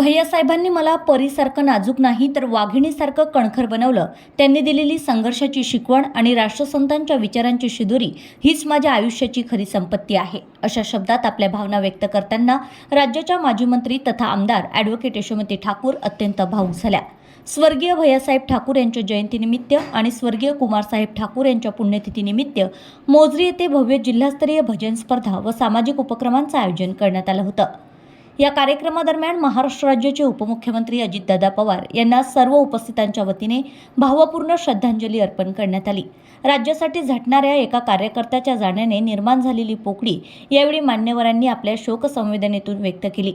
भैयासाहेबांनी मला परीसारखं नाजूक नाही तर वाघिणीसारखं कणखर बनवलं. त्यांनी दिलेली संघर्षाची शिकवण आणि राष्ट्रसंतांच्या विचारांची शिदोरी हीच माझ्या आयुष्याची खरी संपत्ती आहे अशा शब्दात आपल्या भावना व्यक्त करताना राज्याच्या माजी मंत्री तथा आमदार ॲडव्होकेट यशोमती ठाकूर अत्यंत भावूक झाल्या. स्वर्गीय भैयासाहेब ठाकूर यांच्या जयंतीनिमित्त आणि स्वर्गीय कुमारसाहेब ठाकूर यांच्या पुण्यतिथीनिमित्त मोजरी येथे भव्य जिल्हास्तरीय भजन स्पर्धा व सामाजिक उपक्रमांचं आयोजन करण्यात आलं होतं. या कार्यक्रमादरम्यान महाराष्ट्र राज्याचे उपमुख्यमंत्री अजितदादा पवार यांना सर्व उपस्थितांच्या वतीने भावपूर्ण श्रद्धांजली अर्पण करण्यात आली. राज्यासाठी झटणाऱ्या एका कार्यकर्त्याच्या जाण्याने निर्माण झालेली पोकळी यावेळी मान्यवरांनी आपल्या शोकसंवेदनेतून व्यक्त केली.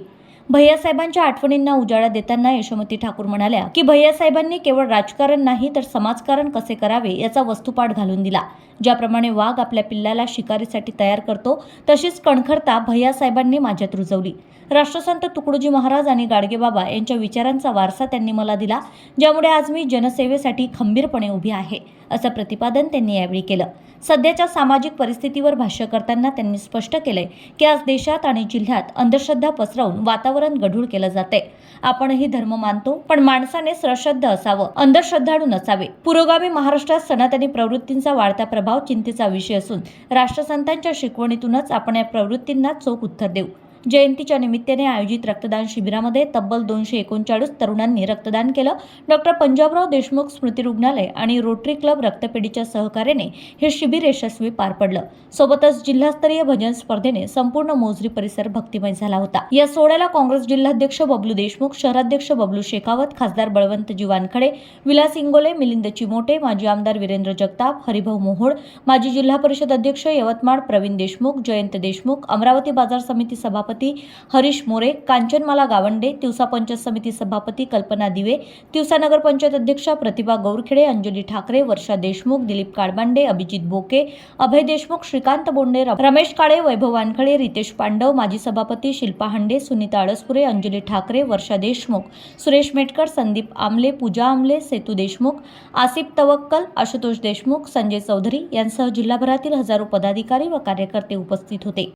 भैयासाहेबांच्या आठवणींना उजाळा देताना यशोमती ठाकूर म्हणाल्या की भैयासाहेबांनी केवळ राजकारण नाही तर समाजकारण कसे करावे याचा वस्तुपाठ घालून दिला. ज्याप्रमाणे वाघ आपल्या पिल्लाला शिकारीसाठी तयार करतो तशीच कणखरता भैयासाहेबांनी माझ्यात रुजवली. राष्ट्रसंत तुकडोजी महाराज आणि गाडगेबाबा यांच्या विचारांचा वारसा त्यांनी मला दिला ज्यामुळे आज मी जनसेवेसाठी खंबीरपणे उभी आहे असं प्रतिपादन त्यांनी यावेळी केलं. सध्याच्या सामाजिक परिस्थितीवर भाष्य करताना त्यांनी स्पष्ट केलंय की आज देशात आणि जिल्ह्यात अंधश्रद्धा पसरवून वातावरण गढूळ केलं जाते. आपणही धर्म मानतो पण माणसाने श्रद्ध असावं अंधश्रद्धाळू नसावे. पुरोगामी महाराष्ट्रात सनातनी प्रवृत्तींचा वाढता प्रभाव चिंतेचा विषय असून राष्ट्रसंतांच्या शिकवणीतूनच आपण या प्रवृत्तींना चोख उत्तर देऊ. जयंतीच्या निमित्ताने आयोजित रक्तदान शिबिरामध्ये तब्बल दोनशे एकोणचाळीस तरुणांनी रक्तदान केलं. डॉक्टर पंजाबराव देशमुख स्मृती रुग्णालय आणि रोटरी क्लब रक्तपेढीच्या सहकार्याने हे शिबिर यशस्वी पार पडलं. सोबतच जिल्हास्तरीय भजन स्पर्धेने संपूर्ण मोजरी परिसर भक्तिमय झाला होता. या सोहळ्याला काँग्रेस जिल्हाध्यक्ष बबलू देशमुख शहराध्यक्ष बबलू शेखावत खासदार बळवंत जीवानखडे विलास इंगोले मिलिंद चिमोटे माजी आमदार वीरेंद्र जगताप हरिभाऊ मोहोळ माजी जिल्हा परिषद अध्यक्ष यवतमाळ प्रवीण देशमुख जयंत देशमुख अमरावती बाजार समिती सभापती हरीश मोरे कांचनमाला गावंडे तिवसा पंचायत समिती सभापती कल्पना दिवे तिवसा नगर पंचायत अध्यक्षा प्रतिभा गौरखेडे अंजली ठाकरे वर्षा देशमुख दिलीप काळबांडे अभिजित बोके अभय देशमुख श्रीकांत बोंडे र- रमेश काळे वैभव वानखळे रितेश पांडव माजी सभापती शिल्पा हांडे सुनीता अळसपुरे अंजली ठाकरे वर्षा देशमुख सुरेश मेटकर संदीप आमले पूजा आमले सेतू देशमुख आसिफ तवक्कल आशुतोष देशमुख संजय चौधरी यांसह जिल्हाभरातील हजारो पदाधिकारी व कार्यकर्ते उपस्थित होते.